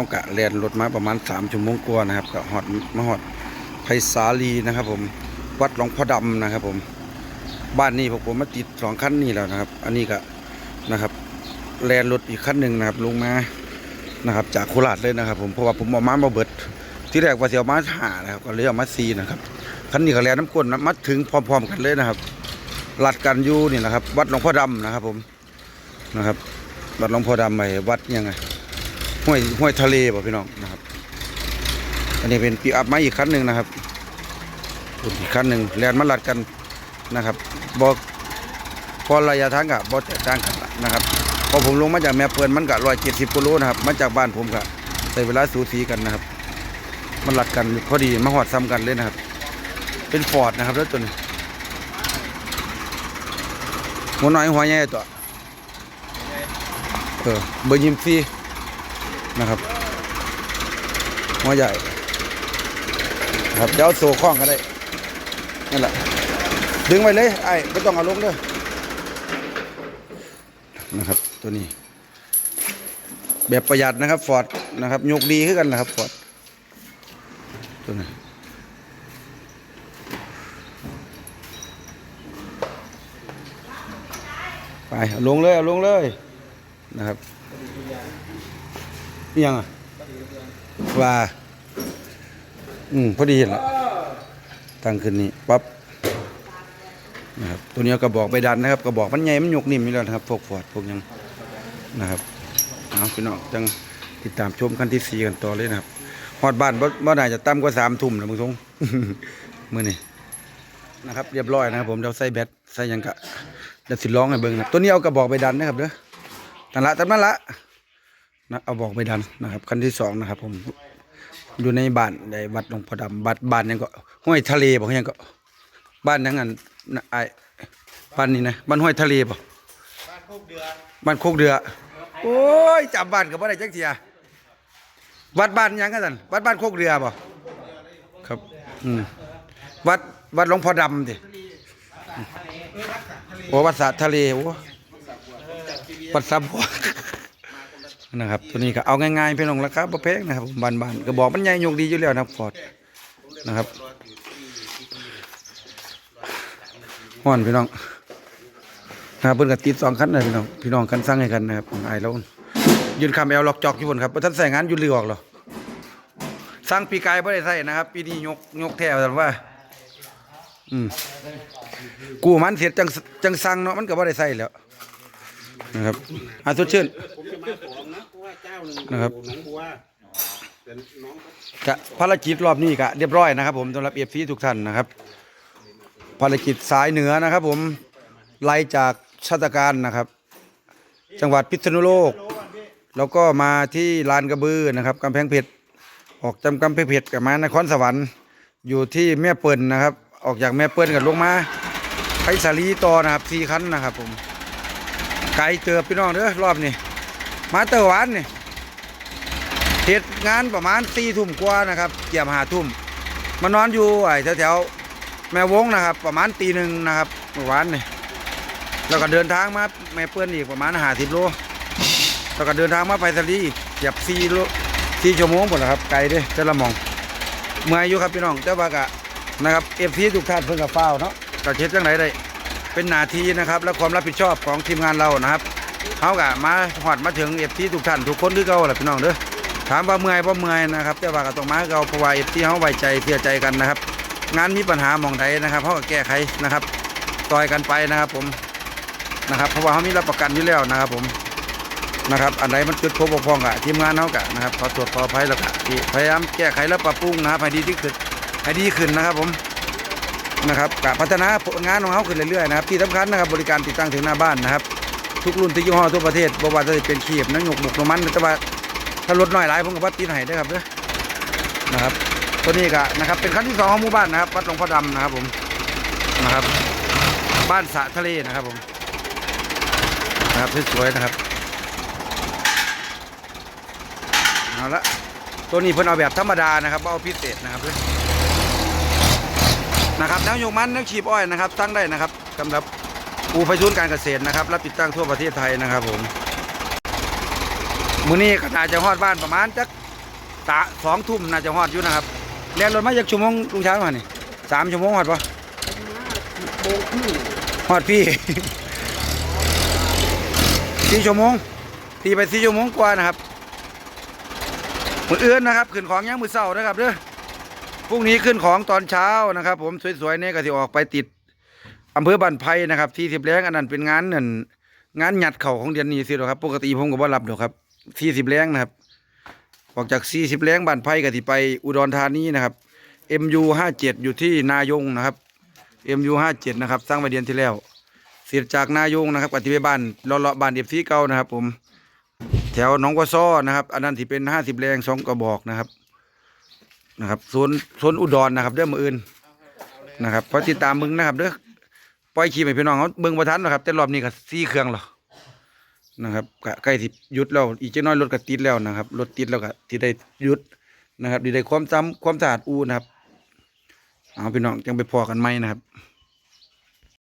เขากะแลนรถมาประมาณ3ชั่วโมงกว่านะครับก็ฮอดมาฮอดไผ่สาลีนะครับ ผมวัดหลวงพ่อดำนะครับ ผมบ้านนี้พวกผมมาติดสองคันนี้แล้วนะครับ อันนี้ก็นะครับแลนรถอีกคันหนึ่งนะครับลงมานะครับ จากโคราชเลยนะครับ ผมเพราะว่าผมเอามามาเบิด ที่แรกว่าจะเอามาหานะครับก็เลยเอามาซีนะครับคันนี้ก็แลนน้ำก้นมาถึงพร้อม ๆ กันเลยนะครับลัดกันอยู่นี่นะครับ วัดหลวงพ่อดำนะครับ ผมนะครับวัดหลวงพ่อดำไปวัดยังไง ห้วยห้วยทะเลป่ะพี่น้องนะครับ อันนี้เป็นปีอัพมาอีกคันหนึ่งนะครับอีกคันหนึ่งแลนมาลัดกันนะครับบอกพอระยะทางกับบอแตกต่างกันนะครับพอผมลงมาจากแม่เปิลมันกะร้อยเจ็ดสิบกิโลนะครับมาจากบ้านผมกะใช้เวลาสูสีกันนะครับ มันลัดกันพอดีมาหอดซ้ำกันเลยนะครับ เป็นฟอร์ดนะครับรถตัวนี้หัวน้อยหัวใหญ่ตัวเออเบอร์ยิมฟรี นะครับหัวใหญ่ครับเดี๋ยวเอาโซ่คล้องก็ได้นั่นแหละดึงไว้เลยไอ้ไม่ต้องเอาลงเลยนะครับตัวนี้ แบบประหยัดนะครับฟอร์ดนะครับยกดีขึ้นกันนะครับฟอร์ดตัวนี้ไปลงเลยเอาลงเลยนะครับ นี่ยังอะว่าอืมพอดีเห็นละตั้งขึ้นนี่ปั๊บนะครับตัวนี้เอากระบอกไปดันนะครับกระบอกมันใหญ่มันหยกนิ่มอยู่แล้วนะครับพวกฟอดพวกยังนะครับเอาพี่น้องจังติดตามชมขั้นที่สี่กันต่อเลยนะครับฮอดบ้านบ่บ่น่จะต่ำกว่าสามทุ่มนะมึงทงมือนี้นะครับ เรียบร้อยนะครับผมเดี๋ยวใส่แบตใส่ยังกะเดี๋ยวสิร้องให้เบิ่งนะตัวนี้เอากระบอกไปดันนะครับเด้อนั่นละตามนั้นละ นะเอาบอกไปดันนะครับคันที่สองนะครับ ผมอยู่ในบ้านในวัดหลวงพ่อดำบัดบ้านยังก็ห้วยทะเลบอกยังก็ บ้านยังงั้นนะไอ้บ้านนี้นะบ้านห้วยทะเลบ่บ้านโคกเดือบ้านโคกเดือโอ้ยจำบ้านกับบ่ได้จักเทียวัดบ้านยังกันสันวัดบ้านโคกเรือบ่ครับ อืมวัดวัดหลวงพ่อดำดิโอ้วัดสระทะเลโอ้ปัดซับหัว นะครับ ตัวนี้ก็เอาง่ายๆพี่น้องราคาประเภทนะครับบานๆก็บอกมันใหญ่ยกดีอยู่แล้วนะฟอร์ดนะครับห่อนพี่น้องนะครับเพิ่นก็ติดสองคันเลยพี่น้องพี่น้องกันสั่งให้กันนะครับไอ้แล้วยืนคำแอลล็อกจอกอยู่บนครับท่านใส่งานยู่เรือออกหรอสั่งปีกายบ่ได้ใส่นะครับ ปีนี้ยกยกแถวแต่ว่า อืมกูมันเสร็จจังจังสั่งเนาะมันก็บ่ได้ใส่แล้ว นะครับอาสดชื่น ผมจะมาของนะเพราะว่าเจ้าหนึ่งนะครับหนองบัวเป็นน้องกะภารกิจรอบนี้กะเรียบร้อยนะครับ ผมสำหรับเอฟซีทุกท่านนะครับ ภารกิจสายเหนือนะครับ ผมไล่จากชาตการนะครับ จังหวัดพิษณุโลก แล้วก็มาที่ลานกระบือนะครับกำแพงเพชรออกจำกำแพงเพชรกับมานครสวรรค์ อยู่ที่แม่เปิลนะครับ ออกจากแม่เปิลกับลงมาไปสาลีต่อนะครับสี่คันนะครับผม ไกลเจอพี่น้องเด้อรอบนี้มาเตอร์หวานนี่เหตุงานประมาณสี่ทุ่มกว่านะครับเกี่ยมหาทุ่มมานอนอยู่ไอ้แถวๆแม่วงนะครับ ประมาณตีหนึ่งนะครับเมื่อวานนี่แล้วก็เดินทางมาแม่เปื้อนอีกประมาณหาสิบโลแล้วก็เดินทางมาไปสลีอีกเกือบสี่โลสี่ชั่วโมงหมดแล้วครับไกลเด้อจะละมองเมื่อยอยู่ครับพี่น้องแต่ว่ากะนะครับเอฟซีทุกท่านเพิ่งกับเฝ้าเนาะก็เช็ดจังไหนได้ เป็นหน้าที่นะครับ และความรับผิดชอบของทีมงานเรานะครับเขากะมาหอดมาถึงเอฟซีทุกท่านทุกคนที่เขาแหละพี่น้องเด้อถามว่าเมื่อยว่าเมื่อยนะครับแต่ว่าก็ต้องมาเราเพราะว่าเอฟซีเขาไว้ใจเสียใจกันนะครับ งานมีปัญหาหมองใดนะครับเขาก็แก้ไขนะครับต่อยกันไปนะครับผมนะครับ เพราะว่าเขามีรับประกันอยู่แล้วนะครับผมนะครับอันใดมันจุดพบบกพร่องกะทีมงานเขากะนะครับขอตรวจขอภัยแล้วกะพยายามแก้ไขและปรับปรุงนะครับให้ดีที่ขึ้นให้ดีขึ้นนะครับผม นะครับกะพัฒนาผลงานของเขาขึ้นเรื่อยๆนะครับที่สำคัญนะครับบริการติดตั้งถึงหน้าบ้านนะครับ ทุกรุ่นทุกยี่ห้อทั่วประเทศบ่ว่าจะเป็นขีบน้ำหยกหมกน้ำมันแต่ว่าถ้ารถน้อยหลายผมก็ว่าตีนให้ได้ครับเด้อนะครับตัวนี้ก็นะครับเป็นขั้นที่สองของหมู่บ้านนะครับวัดหลวงพ่อดำนะครับผมนะครับ บ้านสะทะเลนะครับผมนะครับสวยๆนะครับเอาละตัวนี้เพิ่นเอาแบบธรรมดานะครับบ่เอาพิเศษนะครับเด้อน นะครับแนวยกมันแนวขีบอ้อยนะครับตั้งได้นะครับสำหรับอูไปศูนการเกษตรนะครับรับติดตั้งทั่วประเทศไทยนะครับผมมื้อนี้ก็น่าจะฮอดบ้านประมาณจักตาสองทุ่มน่าจะฮอดอยู่นะครับแล่นรถมาจากชั่วโมงลุงช้างมานี่สามชั่วโมงฮอดปะฮอดพี่สี่ชั่วโมงตีไปสี่ชั่วโมงกว่านะครับมือเอื่นนะครับขึ้นของยังมือเศร้านะครับเด้อ พรุ่งนี้ขึ้นของตอนเช้านะครับ ผมสวยๆเนี่ยก็สิออกไปติดอำเภอบ้านไผ่นะครับ ที่สิบแรงอันนั้นเป็นงานนั่นงานหยัดเข่าของเดือนนี้สิหรอครับ ปกติผมก็บ่รับดอกครับที่สิบแรงนะครับ ออกจากสี่สิบแรงบ้านไผ่ก็สิไปอุดรธานีนะครับ MU ห้าเจ็ดอยู่ที่นายงนะครับ MU ห้าเจ็ดนะครับสร้างไวเดือนที่แล้วเสร็จจากนายงนะครับปฏิบัติบ้านเลาะๆบ้านเดียบซีเก่านะครับ ผม แถวหนองกวซ้อนะครับ อันนั้นที่เป็นห้าสิบแรงสองกระบอกนะครับ นะครับโซนโซนอุดรนะครับเด้อมืออื่นนะครับพอติดตามมึงนะครับเด้อปล่อยขี่ไปพี่น้องเขาเบิ่งประทันนะครับแต่รอบนี้ก็ซี่เครื่องหรอนะครับใกล้ที่หยุดแล้วอีกจะน้อยรถก็ติดแล้วนะครับรถติดแล้วก็ที่ได้หยุดนะครับดีได้ความจำความสะอาดอูนะครับเอาพี่น้องจังไปพอกันไหมนะครับ